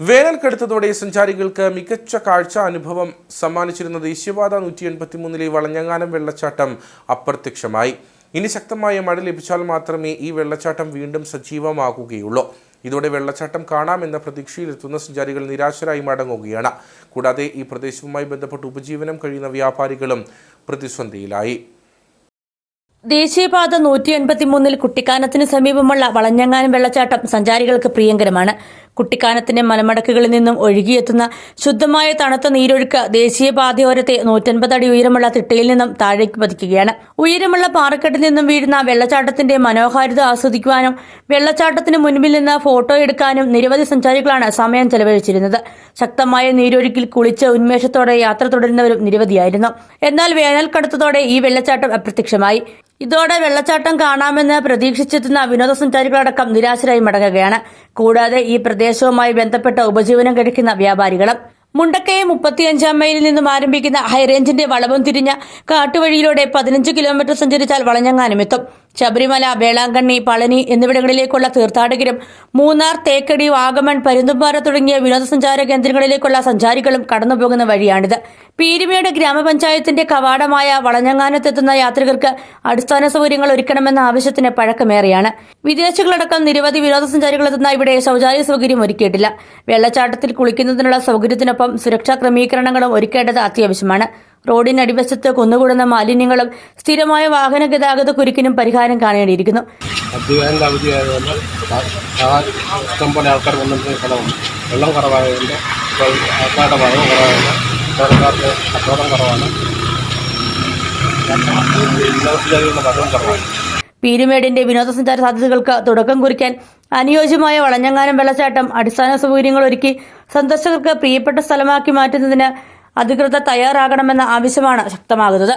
വേനൽ കടുത്തതോടെ സഞ്ചാരികൾക്ക് മികച്ച കാഴ്ച അനുഭവം സമ്മാനിച്ചിരുന്ന ദേശീയപാത നൂറ്റി എൺപത്തിമൂന്നിലെ വളഞ്ഞങ്ങാനം വെള്ളച്ചാട്ടം അപ്രത്യക്ഷമായി. ഇനി ശക്തമായ മഴ ലഭിച്ചാൽ മാത്രമേ ഈ വെള്ളച്ചാട്ടം വീണ്ടും സജീവമാകുകയുള്ളൂ. ഇതോടെ വെള്ളച്ചാട്ടം കാണാമെന്ന പ്രതീക്ഷയിലെത്തുന്ന സഞ്ചാരികൾ നിരാശരായി മടങ്ങുകയാണ്. കൂടാതെ ഈ പ്രദേശവുമായി ബന്ധപ്പെട്ട് ഉപജീവനം കഴിയുന്ന വ്യാപാരികളും പ്രതിസന്ധിയിലായി. ദേശീയപാത നൂറ്റി എൺപത്തിമൂന്നിൽ കുട്ടിക്കാനത്തിന് സമീപമുള്ള വളഞ്ഞങ്ങാനം വെള്ളച്ചാട്ടം സഞ്ചാരികൾക്ക് പ്രിയങ്കരമാണ്. കുട്ടിക്കാനത്തിന്റെ മലമടക്കുകളിൽ നിന്നും ഒഴുകിയെത്തുന്ന ശുദ്ധമായ തണുത്ത നീരൊഴുക്ക് ദേശീയപാതയോരത്തെ നൂറ്റൻപത് അടി ഉയരമുള്ള തിട്ടയിൽ നിന്നും താഴേക്ക് പതിക്കുകയാണ്. ഉയരമുള്ള പാറക്കെട്ടിൽ നിന്നും വീഴുന്ന വെള്ളച്ചാട്ടത്തിന്റെ മനോഹാരിത ആസ്വദിക്കുവാനും വെള്ളച്ചാട്ടത്തിന് മുൻപിൽ നിന്ന് ഫോട്ടോ എടുക്കാനും നിരവധി സഞ്ചാരികളാണ് സമയം ചെലവഴിച്ചിരുന്നത്. ശക്തമായ നീരൊഴുക്കിൽ കുളിച്ച് ഉന്മേഷത്തോടെ യാത്ര തുടരുന്നവരും നിരവധിയായിരുന്നു. എന്നാൽ വേനൽ കടുത്തതോടെ ഈ വെള്ളച്ചാട്ടം അപ്രത്യക്ഷമായി. ഇതോടെ വെള്ളച്ചാട്ടം കാണാമെന്ന് പ്രതീക്ഷിച്ചെത്തുന്ന വിനോദസഞ്ചാരികളടക്കം നിരാശരായി മടങ്ങുകയാണ്. കൂടാതെ ഈ പ്രദേശവുമായി ബന്ധപ്പെട്ട ഉപജീവനം കഴിക്കുന്ന വ്യാപാരികളും മുണ്ടക്കയെ മുപ്പത്തിയഞ്ചാം മൈലിൽ നിന്നും ആരംഭിക്കുന്ന ഹൈറേഞ്ചിന്റെ വളവും തിരിഞ്ഞ കാട്ടുവഴിയിലൂടെ പതിനഞ്ച് കിലോമീറ്റർ സഞ്ചരിച്ചാൽ വളഞ്ഞങ്ങാനും എത്തും ശബരിമല വേളാങ്കണ്ണി പളനി എന്നിവിടങ്ങളിലേക്കുള്ള തീർത്ഥാടകരും മൂന്നാർ തേക്കടി വാഗമൺ പരുന്തുംപാറ തുടങ്ങിയ വിനോദസഞ്ചാര കേന്ദ്രങ്ങളിലേക്കുള്ള സഞ്ചാരികളും കടന്നുപോകുന്ന വഴിയാണിത്. പീരുമേട് ഗ്രാമപഞ്ചായത്തിന്റെ കവാടമായ വളഞ്ഞങ്ങാനത്തെത്തുന്ന യാത്രികർക്ക് അടിസ്ഥാന സൗകര്യങ്ങൾ ഒരുക്കണമെന്ന ആവശ്യത്തിന് പഴക്കമേറെയാണ്. വിദേശികളടക്കം നിരവധി വിനോദസഞ്ചാരികൾ എത്തുന്ന ഇവിടെ ശൌചാലയ സൗകര്യം ഒരുക്കിയിട്ടില്ല. വെള്ളച്ചാട്ടത്തിൽ കുളിക്കുന്നതിനുള്ള സൗകര്യത്തിനൊപ്പം സുരക്ഷാ ക്രമീകരണങ്ങളും ഒരുക്കേണ്ടത് അത്യാവശ്യമാണ്. റോഡിനടിവശത്ത് കുന്നുകൂടുന്ന മാലിന്യങ്ങളും സ്ഥിരമായ വാഹന ഗതാഗത കുരുക്കിനും പരിഹാരം കാണേണ്ടിയിരിക്കുന്നു. ആൾക്കാർ വെള്ളം കുറവായതുകൊണ്ട് ആൾക്കാരുടെ വരവ് കുറവാണ് വിനോദസഞ്ചാരികളുടെ പീരുമേടിന്റെ വിനോദസഞ്ചാര സാധ്യതകൾക്ക് തുടക്കം കുറിക്കാൻ അനുയോജ്യമായ വളഞ്ഞങ്ങാനം വെള്ളച്ചാട്ടം അടിസ്ഥാന സൗകര്യങ്ങൾ ഒരുക്കി സന്ദർശകർക്ക് പ്രിയപ്പെട്ട സ്ഥലമാക്കി മാറ്റുന്നതിന് അധികൃതർ തയ്യാറാകണമെന്ന ആവശ്യമാണ് ശക്തമാകുന്നത്.